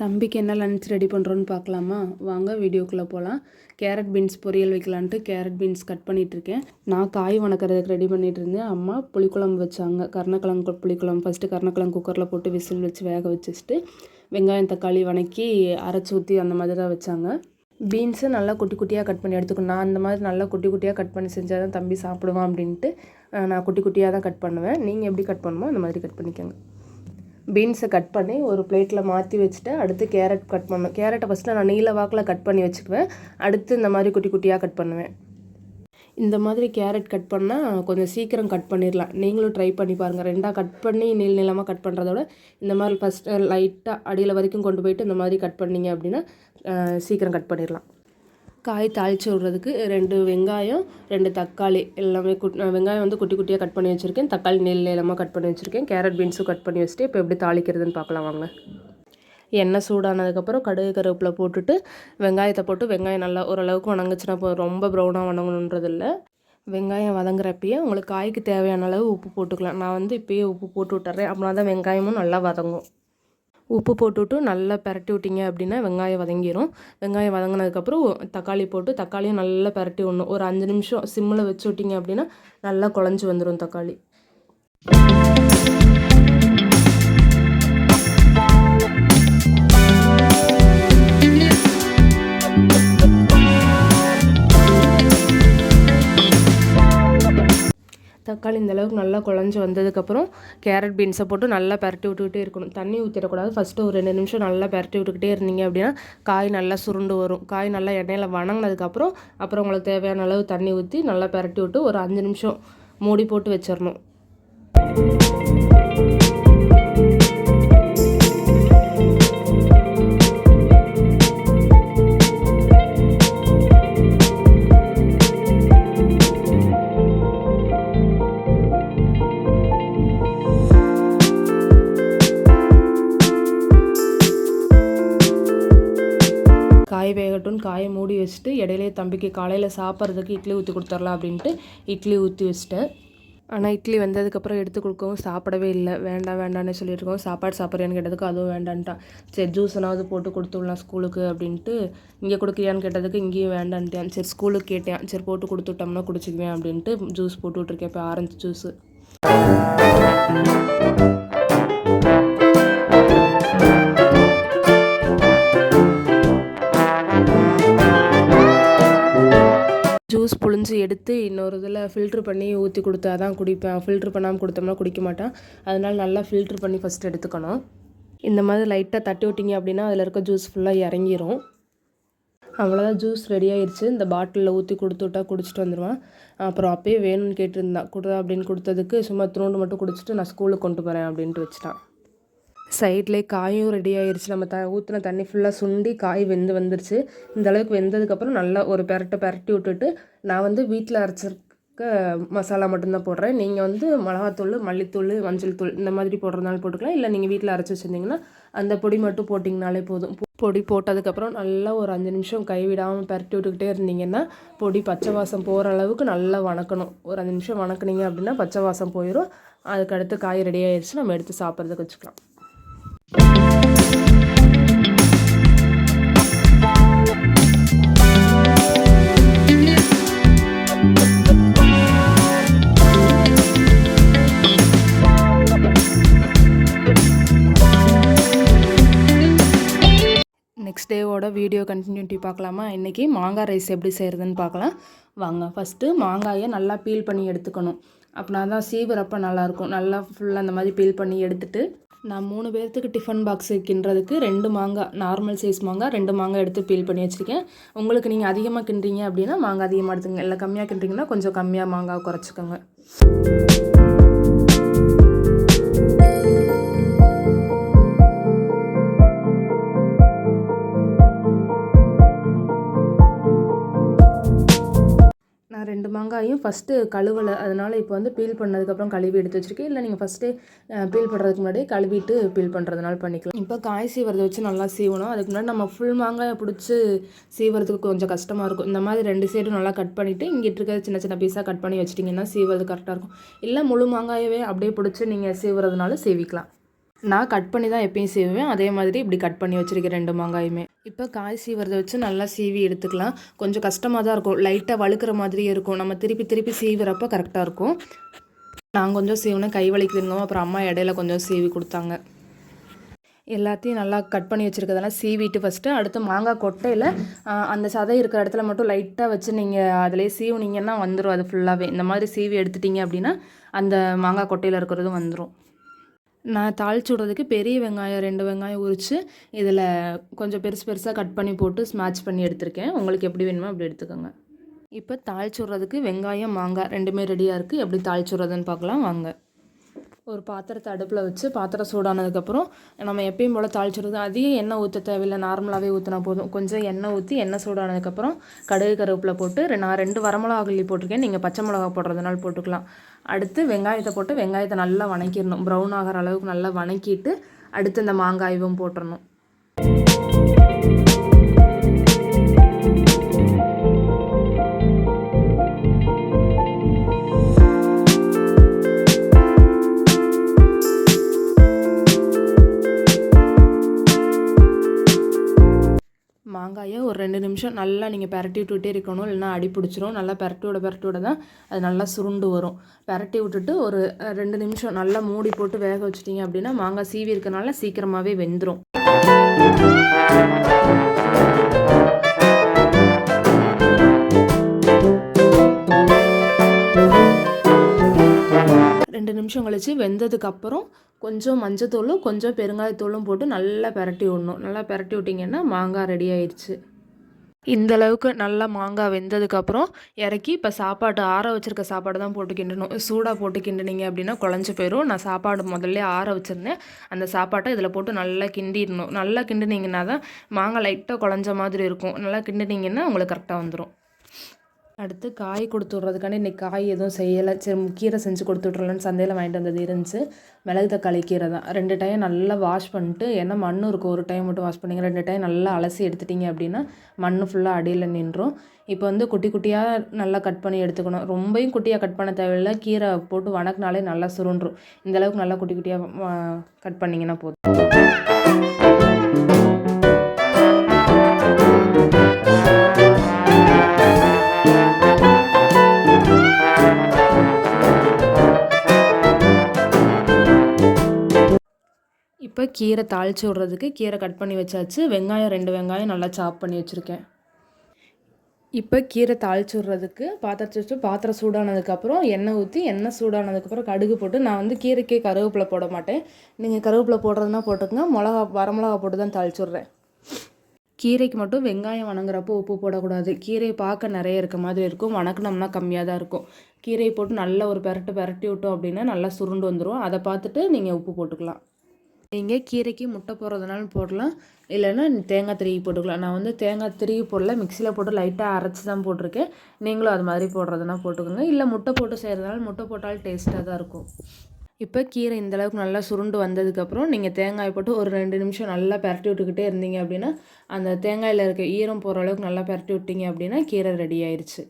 தம்பிக்கு என்ன lunch ready பண்ணுறோன்னு பார்க்கலாமா? வாங்க வீடியோக்குள்ளே போகலாம் கேரட் பீன்ஸ் பொரியல் வைக்கலான்ட்டு கேரட் பீன்ஸ் கட் பண்ணிகிட்ருக்கேன் இருக்கேன் நான் காய் வணக்கிறதுக்கு ரெடி பண்ணிகிட்டு இருந்தேன் அம்மா புளிக்குழம்பு வச்சாங்க. கருணக்கிழங்கு புளிக்குழம்பு ஃபஸ்ட்டு கருணக்கிழங்கு குக்கரில் போட்டு விசில் வச்சு வேக வச்சுட்டு வெங்காயம் தக்காளி வணக்கி அரைச்சி ஊற்றி அந்த மாதிரி தான் வச்சாங்க. பீன்ஸு நல்லா குட்டி குட்டியாக கட் பண்ணி எடுத்துக்கணும். நான் அந்த மாதிரி நல்லா குட்டி குட்டியாக கட் பண்ணி செஞ்சால் தான் தம்பி சாப்பிடுவான் அப்படின்ட்டு நான் குட்டி குட்டியாக தான் கட் பண்ணுவேன். நீங்கள் எப்படி கட் பண்ணுமோ அந்த மாதிரி கட் பண்ணிக்கோங்க. பீன்ஸை கட் பண்ணி ஒரு பிளேட்டில் மாற்றி வச்சுட்டு அடுத்து கேரட் கட் பண்ணணும். கேரட்டை ஃபஸ்ட்டு நான் நீல வாக்கில் கட் பண்ணி வச்சுக்குவேன். அடுத்து இந்த மாதிரி குட்டி குட்டியாக கட் பண்ணுவேன். இந்த மாதிரி கேரட் கட் பண்ணால் கொஞ்சம் சீக்கிரம் கட் பண்ணிடலாம். நீங்களும் ட்ரை பண்ணி பாருங்கள் ரெண்டாக கட் பண்ணி நீள் நீளமாக கட் பண்ணுறதோட இந்த மாதிரி ஃபஸ்ட்டு லைட்டாக அடியில் வரைக்கும் கொண்டு போயிட்டு இந்த மாதிரி கட் பண்ணீங்க அப்படின்னா சீக்கிரம் கட் பண்ணிடலாம். காய் தாளித்து விட்றதுக்கு ரெண்டு வெங்காயம் ரெண்டு தக்காளி எல்லாமே குட் வெங்காயம் வந்து குட்டி குட்டியாக கட் பண்ணி வச்சுருக்கேன். தக்காளி நெல் எல்லாமே கட் பண்ணி வச்சுருக்கேன். கேரட் பீன்ஸும் கட் பண்ணி வச்சுட்டு இப்போ எப்படி தாளிக்கிறதுன்னு பார்க்கலாம் வாங்க. எண்ணெய் சூடானதுக்கப்புறம் கடுகு கருவேப்பிலை போட்டுட்டு வெங்காயத்தை போட்டு வெங்காயம் நல்லா ஓரளவுக்கு வணங்குச்சுன்னா ரொம்ப ப்ரௌனாக வணங்கணுன்றது இல்லை வெங்காயம் வதங்குறப்பயே உங்களுக்கு காய்க்கு தேவையான அளவு உப்பு போட்டுக்கலாம். நான் வந்து இப்போயே உப்பு போட்டு விட்டுறேன். அப்படின்னா தான் வெங்காயமும் நல்லா வதங்கும். உப்பு போட்டுவிட்டு நல்லா பரட்டி விட்டிங்க அப்படின்னா வெங்காயம் வதங்கிடும் வெங்காயம் வதங்கினதுக்கப்புறம் தக்காளி போட்டு தக்காளியும் நல்லா பரட்டி விடணும். ஒரு அஞ்சு நிமிஷம் சிம்மில் வச்சு விட்டிங்க அப்படின்னா நல்லா குழஞ்சி வந்துடும் தக்காளி. தக்காளி இந்தளவுக்கு நல்லா குழஞ்சி வந்ததுக்கப்புறம் கேரட் பீன்ஸை போட்டு நல்லா பரட்டி விட்டுக்கிட்டே இருக்கணும். தண்ணி ஊற்றிடக்கூடாது ஃபஸ்ட்டு ஒரு ரெண்டு நிமிஷம் நல்லா பரட்டி விட்டுக்கிட்டே இருந்தீங்க அப்படின்னா காய் நல்லா சுருண்டு வரும். காய் நல்லா எண்ணெயில் வணங்கினதுக்கப்புறம் அப்புறம் உங்களுக்கு தேவையான அளவு தண்ணி ஊற்றி நல்லா பரட்டி விட்டு ஒரு அஞ்சு நிமிஷம் மூடி போட்டு வச்சிடணும். காயை மூடி வச்சுட்டு இடையிலே தம்பிக்கு காலையில் சாப்பிட்றதுக்கு இட்லி ஊற்றி கொடுத்துர்லாம் அப்படின்ட்டு இட்லி ஊற்றி வச்சுட்டேன். ஆனால் இட்லி வந்ததுக்கப்புறம் எடுத்து கொடுக்கவும் சாப்பிடவே இல்லை. வேண்டாம் வேண்டாம்னு சொல்லியிருக்கோம். சாப்பாடு சாப்பிட்றியான்னு கேட்டதுக்கு அதுவும் வேண்டான்ட்டான். சரி ஜூஸ்னாவது போட்டு கொடுத்துடலாம் ஸ்கூலுக்கு அப்படின்ட்டு. இங்கே கொடுக்குறியான்னு கேட்டதுக்கு இங்கேயும் வேண்டான்ட்டான். சரி ஸ்கூலுக்கு கேட்டேன். சரி போட்டு கொடுத்துட்டோம்னா குடிச்சிக்குவேன் அப்படின்ட்டு ஜூஸ் போட்டு விட்ருக்கேன் இப்போ ஆரஞ்சு ஜூஸு ஜூஸ். ஃபில்ட்ரு பண்ணி ஊற்றி கொடுத்தா தான் குடிப்பேன். ஃபில்ட்ரு பண்ணாமல் கொடுத்தோம்னா குடிக்க மாட்டான். அதனால் நல்லா ஃபில்ட்ரு பண்ணி ஃபஸ்ட் எடுத்துக்கணும். இந்த மாதிரி லைட்டாக தட்டி விட்டிங்க அப்படின்னா அதில் இருக்க ஜூஸ் ஃபுல்லாக இறங்கிரும். அவ்வளோதான் ஜூஸ் ரெடி ஆயிடுச்சு இந்த பாட்டிலில் ஊற்றி கொடுத்து விட்டா குடிச்சிட்டு வந்துடுவான் அப்புறம் அப்பயே வேணும்னு கேட்டிருந்தான் கொடு அப்படின்னு கொடுத்ததுக்கு சும்மா துணோண்டு மட்டும் குடிச்சிட்டு நான் ஸ்கூலுக்கு கொண்டு போகிறேன் அப்படின்ட்டு வச்சுட்டான். சைட்லேயே காயும் ரெடி ஆயிடுச்சு நம்ம த ஊற்றின தண்ணி ஃபுல்லாக சுண்டி காய் வெந்து வந்துருச்சு. இந்த அளவுக்கு வெந்ததுக்கப்புறம் நல்லா ஒரு பெரட்டை பெரட்டி விட்டுட்டு நான் வந்து வீட்டில் அரைச்சிருக்க மசாலா மட்டும்தான் போடுறேன். நீங்கள் வந்து மிளகாத்தூள் மல்லித்தூள் மஞ்சள் தூள் இந்த மாதிரி போடுறதுனால போட்டுக்கலாம். இல்லை நீங்கள் வீட்டில் அரைச்சி வச்சுருந்தீங்கன்னா அந்த பொடி மட்டும் போட்டிங்கனாலே போதும். பொடி போட்டதுக்கப்புறம் நல்லா ஒரு அஞ்சு நிமிஷம் கைவிடாமல் பரட்டி விட்டுக்கிட்டே இருந்தீங்கன்னா பொடி பச்சை வாசம் போகிற அளவுக்கு நல்லா வணக்கணும். ஒரு அஞ்சு நிமிஷம் வணக்குனீங்க அப்படின்னா பச்சை வாசம் போயிடும் அதுக்கடுத்து காய் ரெடி ஆயிடுச்சு நம்ம எடுத்து சாப்பிட்றதுக்கு வச்சுக்கலாம். நெக்ஸ்ட் வீடியோ கண்டினியூட்டி பார்க்கலாமா? இன்றைக்கி மாங்காய் ரைஸ் எப்படி செய்கிறதுன்னு பார்க்கலாம். வாங்க ஃபஸ்ட்டு மாங்காயை நல்லா பீல் பண்ணி எடுத்துக்கணும். அப்படின்னா தான் சீவரப்போ நல்லாயிருக்கும். நல்லா ஃபுல்லாக அந்த மாதிரி பீல் பண்ணி எடுத்துகிட்டு நான் மூணு பேர்த்துக்கு டிஃபன் பாக்ஸ் கிண்டுறதுக்கு ரெண்டு மாங்காய் நார்மல் சைஸ் மாங்காய் ரெண்டு மாங்காய் எடுத்து பீல் பண்ணி வச்சுருக்கேன். உங்களுக்கு நீங்கள் அதிகமாக கிண்டுறீங்க அப்படின்னா மாங்காய் அதிகமாக எடுத்துங்க இல்லை கம்மியாக கிண்டுறீங்கன்னா கொஞ்சம் கம்மியாக மாங்காய் குறைச்சிக்கோங்க. நான் ரெண்டு மாங்காயும் ஃபஸ்ட்டு கழுவலை. அதனால் இப்போ வந்து பீல் பண்ணதுக்கப்புறம் கழுவி எடுத்து வச்சுருக்கேன். இல்லை நீங்கள் ஃபஸ்ட்டே பீல் பண்ணுறதுக்கு முன்னாடியே கழுவிட்டு பீல் பண்ணுறதுனால பண்ணிக்கலாம். இப்போ காய் சீவரதை வச்சு நல்லா சீவணும். அதுக்கு முன்னாடி நம்ம ஃபுல் மாங்காயை பிடிச்சி சீவறதுக்கு கொஞ்சம் கஷ்டமாக இருக்கும். இந்த மாதிரி ரெண்டு சைடும் நல்லா கட் பண்ணிவிட்டு இங்கிட்டு இருக்கிற சின்ன சின்ன பீஸாக கட் பண்ணி வச்சிட்டிங்கன்னா சீவறது கரெக்டாக இருக்கும். இல்லை முழு மாங்காயவே அப்படியே பிடிச்சி நீங்கள் சீவுறதுனால சீவிக்கலாம். நான் கட் பண்ணி தான் எப்பயும் சீவுவேன் அதே மாதிரி இப்படி கட் பண்ணி வச்சுருக்கேன் ரெண்டு மாங்காயுமே. இப்போ காய் சீவுறதை வச்சு நல்லா சீவி எடுத்துக்கலாம். கொஞ்சம் கஷ்டமாக தான் இருக்கும். லைட்டாக வழுக்கிற மாதிரியே இருக்கும். நம்ம திருப்பி திருப்பி சீவுறப்ப கரெக்டாக இருக்கும். நான் கொஞ்சம் சீவுனேன். கை வலிக்குதுங்க அப்புறம் அம்மா இடையில கொஞ்சம் சீவி கொடுத்தாங்க. எல்லாத்தையும் நல்லா கட் பண்ணி வச்சுருக்கதெல்லாம் சீவிட்டு ஃபஸ்ட்டு அடுத்து மாங்காய் கொட்டையில் அந்த சதை இருக்கிற இடத்துல மட்டும் லைட்டாக வச்சு நீங்கள் அதிலே சீவுனீங்கன்னா வந்துடும் அது ஃபுல்லாகவே இந்த மாதிரி சீவி எடுத்துட்டீங்க அப்படின்னா அந்த மாங்காய் கொட்டையில் இருக்கிறதும் வந்துடும் நான் தாளிச்சு விட்றதுக்கு பெரிய வெங்காயம் ரெண்டு வெங்காயம் உரித்து இதில் கொஞ்சம் பெருசு பெருசாக கட் பண்ணி போட்டு ஸ்மாட்ச் பண்ணி எடுத்திருக்கேன். உங்களுக்கு எப்படி வேணுமோ அப்படி எடுத்துக்கோங்க. இப்போ தாளிச்சு விடுறதுக்கு வெங்காயம் மாங்காய் ரெண்டுமே ரெடியாக இருக்குது எப்படி தாளிச்சு விட்றதுன்னு பார்க்கலாம். வாங்க. ஒரு பாத்திரத்தை அடுப்பில் வச்சு பாத்திரம் சூடானதுக்கப்புறம் நம்ம எப்பயும் போல் தாளிச்சிடுறது. அதையும் எண்ணெய் ஊற்ற தேவையில்லை. நார்மலாகவே ஊற்றினா போதும். கொஞ்சம் எண்ணெய் ஊற்றி எண்ணெய் சூடானதுக்கப்புறம் கடுகு கருவேப்பில் போட்டு ரெ- நான் ரெண்டு வரமிளகா கிள்ளி போட்டிருக்கேன். நீங்கள் பச்சை மிளகா போடுறதுனால போட்டுக்கலாம். அடுத்து வெங்காயத்தை போட்டு வெங்காயத்தை நல்லா வணக்கிடணும். ப்ரௌன் ஆகிற அளவுக்கு நல்லா வணக்கிட்டு அடுத்து இந்த மாங்காயும் போட்டுடணும் மாங்காயை ஒரு ரெண்டு நிமிஷம் நல்லா நீங்கள் பரட்டி விட்டுட்டே இருக்கணும். இல்லைன்னா அடி பிடிச்சிரும். நல்லா பரட்டி விட பரட்டி விட தான் அது நல்லா சுருண்டு வரும். பரட்டி விட்டுட்டு ஒரு ரெண்டு நிமிஷம் நல்லா மூடி போட்டு வேக வச்சிட்டிங்க அப்படின்னா மாங்காய் சீவி இருக்கனால சீக்கிரமாகவே வெந்துடும் ரெண்டு நிமிஷம் கழித்து வெந்ததுக்கப்புறம் கொஞ்சம் மஞ்சத்தூளும் கொஞ்சம் பெருங்காயத்தூளும் போட்டு நல்லா பிரட்டி விடணும். நல்லா பிரட்டி விட்டிங்கன்னா மாங்காய் ரெடி ஆயிடுச்சு. இந்தளவுக்கு நல்லா மாங்காய் வெந்ததுக்கப்புறம் இறக்கி இப்போ சாப்பாடு ஆற வச்சிருக்க சாப்பாடு தான் போட்டு கிண்டணும். சூடாக போட்டு கிண்டுனீங்க அப்படின்னா குழஞ்சி போயிடும் நான் சாப்பாடு முதல்ல ஆற வச்சுருந்தேன். அந்த சாப்பாட்டை இதில் போட்டு நல்லா கிண்டிடணும். நல்லா கிண்டுனீங்கன்னா தான் மாங்காய் லைட்டாக குழஞ்ச மாதிரி இருக்கும். நல்லா கிண்டினீங்கன்னா உங்களுக்கு கரெக்டாக வந்துடும் அடுத்து காய் கொடுத்து விட்றதுக்காண்டி இன்றைக்கி காய் எதுவும் செய்யலை. சரி கீரை செஞ்சு கொடுத்து விட்றலன்னு சந்தையில் வாங்கிட்டு வந்தது இருந்துச்சு. மிளகு தக்காளி கீரை தான். ரெண்டு டைம் நல்லா வாஷ் பண்ணிட்டு ஏன்னா மண் இருக்கும் ஒரு டைம் மட்டும் வாஷ் பண்ணிங்க. ரெண்டு டைம் நல்லா அலசி எடுத்துட்டிங்க அப்படின்னா மண் ஃபுல்லாக அடியில் நின்றோம். இப்போ வந்து குட்டி குட்டியாக நல்லா கட் பண்ணி எடுத்துக்கணும். ரொம்பையும் குட்டியாக கட் பண்ண தேவையில்லை. கீரை போட்டு வணக்கினாலே நல்லா சுருண்டுரும். இந்த அளவுக்கு நல்லா குட்டி குட்டியாக கட் பண்ணிங்கன்னா போதும். கீரை தாளித்து விட்றதுக்கு கீரை கட் பண்ணி வச்சாச்சு. வெங்காயம் ரெண்டு வெங்காயம் நல்லா சாப் பண்ணி வச்சுருக்கேன். இப்போ கீரை தாளிச்சு விட்றதுக்கு பாத்திரத்தை வச்சு பாத்திரம் சூடானதுக்கப்புறம் எண்ணெய் ஊற்றி எண்ணெய் சூடானதுக்கப்புறம் கடுகு போட்டு நான் வந்து கீரைக்கே கருவேப்பிலை போட மாட்டேன். நீங்கள் கருவேப்பிலை போடுறதுனா போட்டுக்கோங்க. மிளகா வரமிளகா போட்டு தான் தாளிச்சு விட்றேன். கீரைக்கு மட்டும் வெங்காயம் வணங்குறப்போ உப்பு போடக்கூடாது. கீரை பார்க்க நிறைய இருக்க மாதிரி இருக்கும். வணக்கினோம்னா கம்மியாக தான் இருக்கும். கீரையை போட்டு நல்லா ஒரு பெரட்டு பெரட்டி விட்டோம் அப்படின்னா நல்லா சுருண்டு வந்துடும் அதை பார்த்துட்டு நீங்கள் உப்பு போட்டுக்கலாம். நீங்கள் கீரைக்கு முட்டை போடுறதுனாலும் போடலாம். இல்லைன்னா தேங்காய் திருவி போட்டுக்கலாம். நான் வந்து தேங்காய் திருவி போடல. மிக்சியில் போட்டு லைட்டாக அரைச்சி தான் போட்டிருக்கேன். நீங்களும் அது மாதிரி போடுறதுனா போட்டுக்கோங்க. இல்லை முட்டை போட்டு செய்கிறதுனால முட்டை போட்டாலும் டேஸ்ட்டாக தான் இருக்கும். இப்போ கீரை இந்த அளவுக்கு நல்லா சுருண்டு வந்ததுக்கப்புறம் நீங்கள் தேங்காய் போட்டு ஒரு ரெண்டு நிமிஷம் நல்லா பரட்டி விட்டுக்கிட்டே இருந்தீங்க அப்படின்னா அந்த தேங்காயில் இருக்க ஈரம் போகிற அளவுக்கு நல்லா பரட்டி விட்டீங்க அப்படின்னா கீரை ரெடி ஆயிடுச்சு